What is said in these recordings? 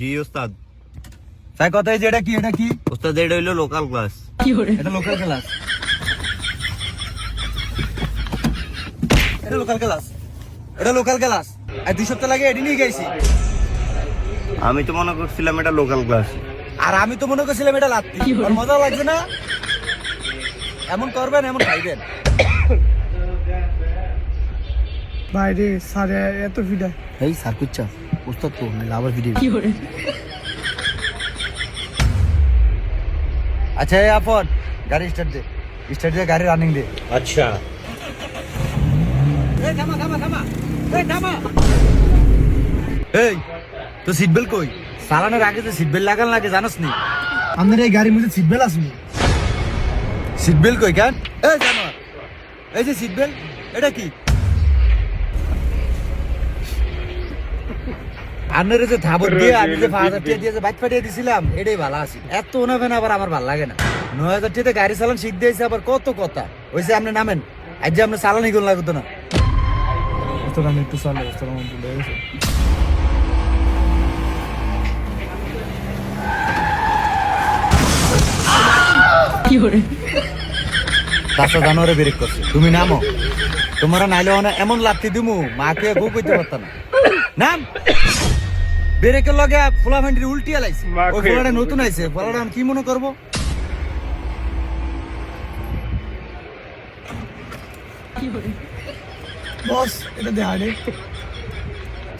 জি ওস্তাদ। তাই কথা এই যে এটা কি এটা কি? ওস্তাদ এটা হইল লোকাল ক্লাস এটা লোকাল ক্লাস এটা লোকাল ক্লাস এটা লোকাল ক্লাস আর দুই সপ্তাহ লাগে এটি নিয়ে গেছি। আমি তো মনে করছিলাম এটা লোকাল ক্লাস আর আমি তো মনে করছিলাম এটা লাত্তি। মজা লাগছে না? এমন করবেন এমন খাইবেন। বাইরে সাড়ে এত ভিড় এই স্যার কুচ্চা উস্তাদ তো নাহলে আবার ভিডিও আচ্ছা এই আপন গাড়ি স্টার্ট দে। স্টার্ট দিয়ে গাড়ি রানিং দে। আচ্ছা। এই থামা থামা থামা। এই থামা। এই তো সিট বেল্ট কই? চালানোর আগে তো সিট বেল্ট লাগান লাগে জানোস নি? আপনার এই গাড়ির মধ্যে সিট বেল্ট আসবে সিট বেল্ট কই কেন? এই জানোয়ার। এই যে সিট বেল্ট এটা কি? আন্নারে যে থাবত দিয়ে আমি যে পাঁচ হাজার টাকা দিয়ে। যে বাইক ফাটিয়ে দিছিলাম এটাই ভালো আছে। এত ওনাবে না আবার আমার ভালো লাগে না। নয় হাজার টাকা গাড়ি চালান শিখ দিয়েছে আবার কত কথা। ওইসে আপনি নামেন আজ যে আপনি চালানি গুণ লাগতো না। আমি একটু জানোয়ারে ব্রেক করছে তুমি নামো। তোমার নাইলে এমন লাগতে দিমু মাকে গো কইতে পারতাম না। নাম? ব্রেকের লগে ফোলা ভান্ডির উল্টি আলাইছে। ওই ফোলাটা নতুন আইছে ফোলাটা আমি কি মনে করব? বস এটা দেখা রে।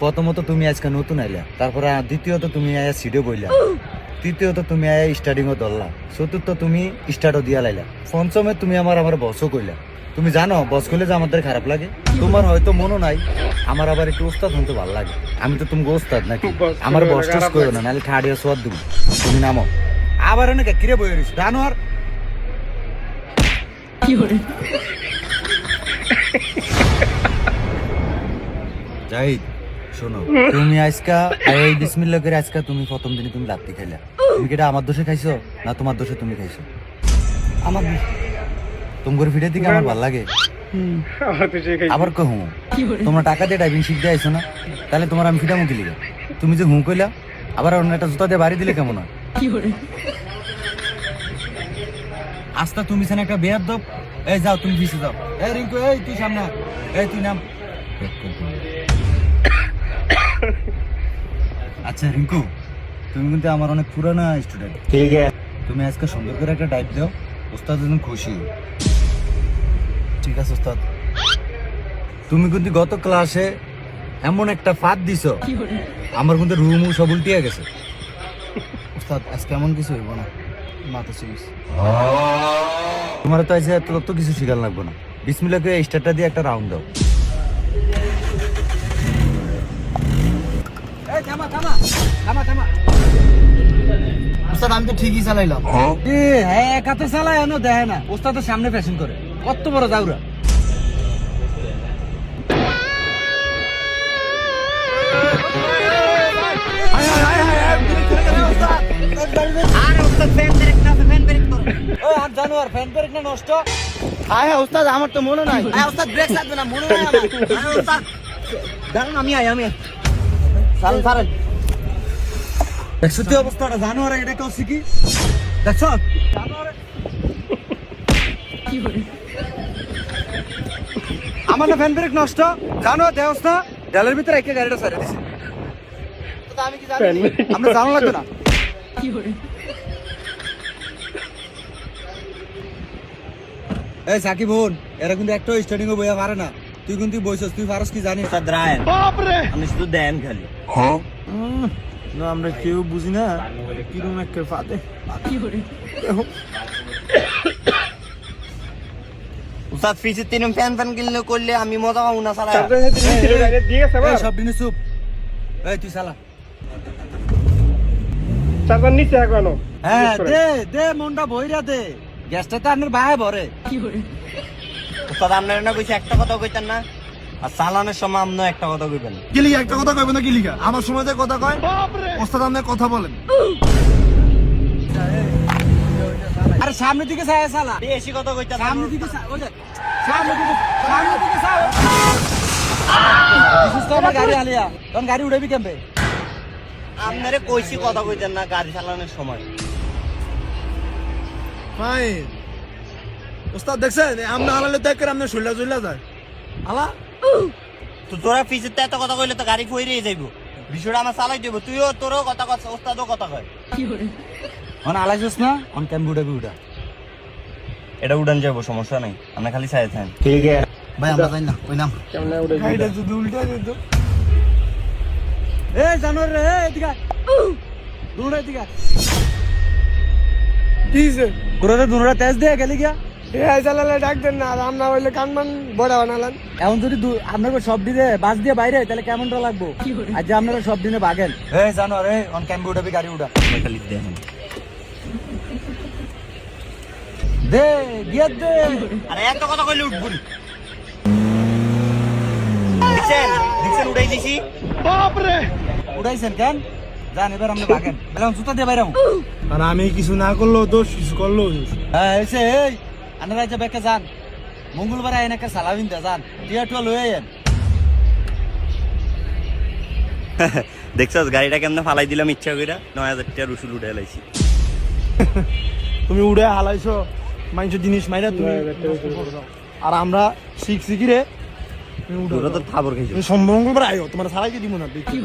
প্রথমত তুমি আজকে নতুন আইলা তারপরে দ্বিতীয়ত তুমি আয়া সিডিও বইলা। তৃতীয়ত তুমি আয়া স্টার্টিং ও ধরলা। চতুর্থ তুমি স্টার্টও দিয়া লাইলা। পঞ্চমে তুমি আমার আমার বসও কইলা। তুমি জানো বস কইলে যে আমাদের খারাপ লাগে? তোমার হয়তো মনও নাই আমার আবার একটু ওস্তাদ হতে ভালো লাগে। আমি তো তুমি ওস্তাদ নাকি? আমার বস টস করো না নাহলে ঠাড়িয়া সোয়াদ দিব। তুমি নামো। আবার অনেক কিরে বই রয়েছে জানো আর জাহিদ শোনো তুমি আজকা এই বিসমিল্লাহ করে আজকা তুমি প্রথম দিনে তুমি লাত্তি খাইলা। তুমি কি এটা আমার দোষে খাইছো? না তোমার দোষে তুমি খাইছো। আমার তোমার ভিডিও দিকে আমার ভালো লাগে। আবার কহু তোমরা টাকা দিয়ে ড্রাইভিং শিখতে আইছো না? তাহলে তোমার আমি ফিটা মুখি লিখা তুমি যে হুঁ কইলা আবার অন্য একটা জুতা দিয়ে বাড়ি দিলে কেমন হয়? আস্তা তুমি সেন একটা বেয়ার দাও এই যাও তুমি পিছে যাও। এই রিঙ্কু এই তুই সামনে। এই তুই নাম। আচ্ছা রিঙ্কু। তুমি কিন্তু আমার অনেক পুরানা স্টুডেন্ট ঠিক আছে। তুমি আজকে সুন্দর করে একটা ডাইট দাও ওস্তাদ যেন খুশি। ঠিক আছে ওস্তাদ। তুমি কিন্তু গত ক্লাসে এমন একটা ফাঁদ দিছ। আমার কিন্তু রুম সব উল্টিয়ে গেছে। ওস্তাদ আজকে এমন কিছু হইব না। মাথা সিরিজ তোমার তো আজকে এত তত কিছু শিখার লাগবে না। বিসমিল্লাকে স্টারটা দিয়ে একটা রাউন্ড দাও এই থামা থামা থামা থামা ওস্তাদ আমি তো ঠিকই চালাইলাম। এ হ্যাঁ এক হাতে চালায় এনো দেখে না। ওস্তাদের সামনে ফ্যাশন করে। কত বড় যাউরা জানোয়ার ফ্যান ব্রেক না নষ্ট? হ্যাঁ হ্যাঁ ওস্তাদ আমার তো মনে নাই। আয় ওস্তাদ ব্রেক না মনে নাই আমার আয় ওস্তাদ। দাঁড়ান আমি আই আমি সারেন সারেন। দেখছ তুই অবস্থাটা জানোয়ার এটা কেউ শিখি? দেখছ আমার না ফ্যান ব্রেক নষ্ট। জানো দেওস না ডালের ভিতরে একে গাড়িটা সারে দিছে। তো আমি কি জানি? আমরা জানো লাগবে না। এই সাকিব বোন এরা কিন্তু একটা স্টার্টিং বইয়া পারে না। তুই কিন্তু বইছস? তুই পারস কি জানিস? ওস্তাদ রায়ন আপনি শুধু দেন খালি। হ্যাঁ? না আমরা কেউ বুঝি না। কিরম একটা ফাতে ওস্তাদ ফিসে তিন ফ্যান ফ্যান কিনলে করলে আমি মজা পাবো না সারা এই সব দিনে চুপ। এই তুই শালা চারবার নিচে হ্যাঁ দে দে মনটা বইরা দে। গ্যাসটা তো আপনার বাহে ভরে। আপনার না কইছে একটা কথা কইতেন না। আর চালানোর সময় আপনিও একটা কথা কইবেন। গিলিগা একটা কথা কইবেন না গিলিগা আমার সময় যে কথা কয় ওস্তাদ আপনি কথা বলেন। আরে সামনের দিকে চায় বেশি কথা কইতেন সামনের দিকে ওই যে, সামনের দিকে সামনের দিকে চাও। বিশেষ আমার গাড়ি হালিয়া তখন গাড়ি উড়াবি কেমবে আপনারে কইছি কথা কইতেন না গাড়ি চালানোর সময়। ফাইন ওস্তাদ দেখছেন? আমরা হালালে দেখ করে আপনার শরীরটা জ্বলা যায়। আলা? তো তোরা পিছের এত কথা কইলে তো গাড়ি ফইরে যাইব। বিষয়টা আমার চালাই দেবো। তুইও তোরও কথা কস ওস্তাদও কথা কয়। অন আলাইছিস না? অন ক্যাম্প উঠাবি উঠা এটা উড়ান যাব সমস্যা নাই। আমরা খালি চাই থাকেন ভাই আমরা যাই না ওই নাম গাড়িটা যদি উল্টা যেত এ জানোয়ার রে এদিকে। দৌড়া এদিকে কি হয়েছে তোরা দুরা তেজ দিয়ে গেলি গিয়া? এ চালালে ডাক দেন না আর আমরা হইলে কানমান বড় এখন যদি আপনাকে সব দিনে বাস দিয়ে বাইরে তাহলে কেমনটা লাগবো? আর যে আপনারা সব দিনে বাগেন। জানোয়ার এই অন ক্যাম্প উঠাবি গাড়ি উঠা। দে গিয়া দে। আরে এত কথা কইলে উঠবুন দেখছেন? দেখছেন উড়াই দিছি। উঠাইছেন কেন? যান এবার আমরা বাগেন। বললাম জুতা দিয়ে বাইরে আর আমি কিছু না করল দোষ কিছু করল হ্যাঁ এসে এই। আপনারা যে বেকে যান। মঙ্গলবার সালাবিন দে যান। টিয়া টুয়া লয়ে আইন দেখছস গাড়িটা কেমনে ফালাই দিলাম ইচ্ছা কইরা? নয় হাজার টাকা রসুল উঠে লাইছি। তুমি উড়ে হালাইছো মানুষের জিনিস মাইরা তুমি আর আমরা শিখছি কি রে তুমি উড়ে তো থাবর তুমি সম্ভব করে আয়ো তোমার সারাইকে দিব না দেখি।